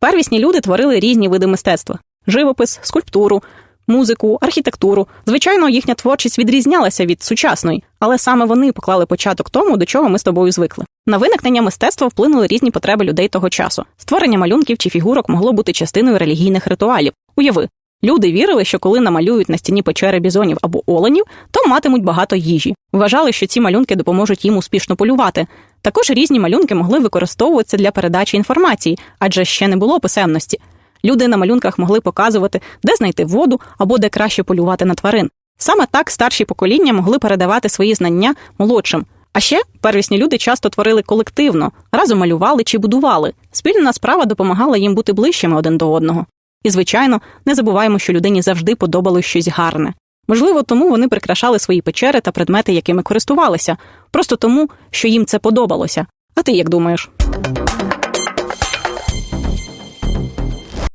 Первісні люди творили різні види мистецтва: живопис, скульптуру, музику, архітектуру. Звичайно, їхня творчість відрізнялася від сучасної, але саме вони поклали початок тому, до чого ми з тобою звикли. На виникнення мистецтва вплинули різні потреби людей того часу. Створення малюнків чи фігурок могло бути частиною релігійних ритуалів. Уяви, люди вірили, що коли намалюють на стіні печери бізонів або оленів, то матимуть багато їжі. Вважали, що ці малюнки допоможуть їм успішно полювати. Також різні малюнки могли використовуватися для передачі інформації, адже ще не було писемності. Люди на малюнках могли показувати, де знайти воду або де краще полювати на тварин. Саме так старші покоління могли передавати свої знання молодшим. А ще первісні люди часто творили колективно, разом малювали чи будували. Спільна справа допомагала їм бути ближчими один до одного. І, звичайно, не забуваємо, що людині завжди подобалось щось гарне. Можливо, тому вони прикрашали свої печери та предмети, якими користувалися, просто тому, що їм це подобалося. А ти як думаєш?